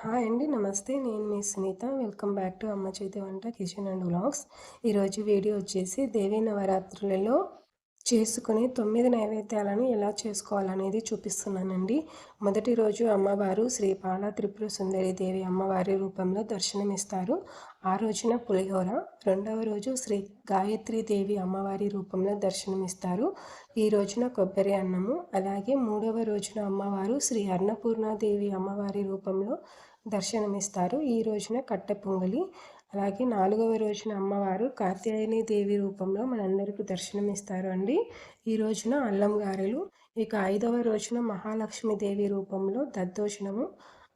Hi అండి నమస్తే. నేను మీ సునీత. వెల్కమ్ బ్యాక్ టు అమ్మ చేతి వంట కిచెన్ అండ్ బ్లాగ్స్ ఈరోజు వీడియో వచ్చేసి దేవీ నవరాత్రులలో చేసుకుని తొమ్మిది నైవేద్యాలను ఎలా చేసుకోవాలనేది చూపిస్తున్నానండి. మొదటి రోజు అమ్మవారు శ్రీ బాల త్రిపుర సుందరి దేవి అమ్మవారి రూపంలో దర్శనమిస్తారు. ఆ రోజున పులిహోర రెండవ రోజు శ్రీ గాయత్రి దేవి అమ్మవారి రూపంలో దర్శనమిస్తారు. ఈ రోజున కొబ్బరి అన్నము అలాగే మూడవ రోజున అమ్మవారు శ్రీ అన్నపూర్ణాదేవి అమ్మవారి రూపంలో దర్శనమిస్తారు. ఈ రోజున కట్టె పొంగలి అలాగే నాలుగవ రోజున అమ్మవారు కాత్యాయని దేవి రూపంలో మనందరికీ దర్శనమిస్తారు అండి. ఈ రోజున అల్లం గారెలు ఇక ఐదవ రోజున మహాలక్ష్మి దేవి రూపంలో దద్దోషణము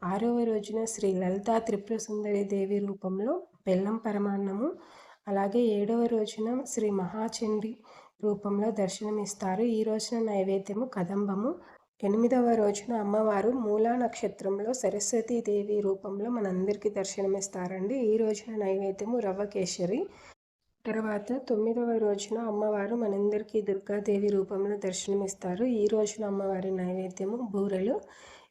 ఆరవ రోజున శ్రీ లలితా త్రిపుర సుందరి దేవి రూపంలో బెల్లం పరమాన్నము అలాగే ఏడవ రోజున శ్రీ మహాచండి రూపంలో దర్శనమిస్తారు. ఈ రోజున నైవేద్యము కదంబము ఎనిమిదవ రోజున అమ్మవారు మూలా నక్షత్రంలో సరస్వతీదేవి రూపంలో మనందరికీ దర్శనమిస్తారండి. ఈ రోజున నైవేద్యము రవ్వ కేసరి తర్వాత తొమ్మిదవ రోజున అమ్మవారు మనందరికీ దుర్గాదేవి రూపంలో దర్శనమిస్తారు. ఈ రోజున అమ్మవారి నైవేద్యము బూరెలు.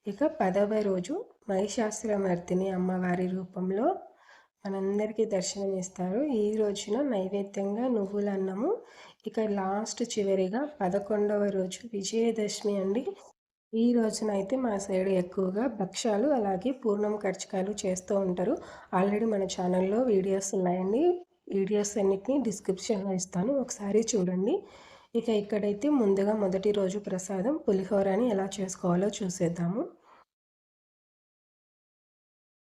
ఇక పదవ రోజు మహిషాసురమర్దిని అమ్మవారి రూపంలో మనందరికీ దర్శనమిస్తారు. ఈ రోజున నైవేద్యంగా నువ్వుల అన్నము. ఇక లాస్ట్ చివరిగా పదకొండవ రోజు విజయదశమి అండి. ఈ రోజున అయితే మా సైడ్ ఎక్కువగా భక్ష్యాలు అలాగే పూర్ణం కర్చకాయలు చేస్తూ ఉంటారు. ఆల్రెడీ మన ఛానల్లో వీడియోస్ ఉన్నాయండి. వీడియోస్ అన్నిటిని డిస్క్రిప్షన్లో ఇస్తాను. ఒకసారి చూడండి. ఇక ఇక్కడైతే ముందుగా మొదటి రోజు ప్రసాదం పులిహోరని ఎలా చేసుకోవాలో చూసేద్దాము.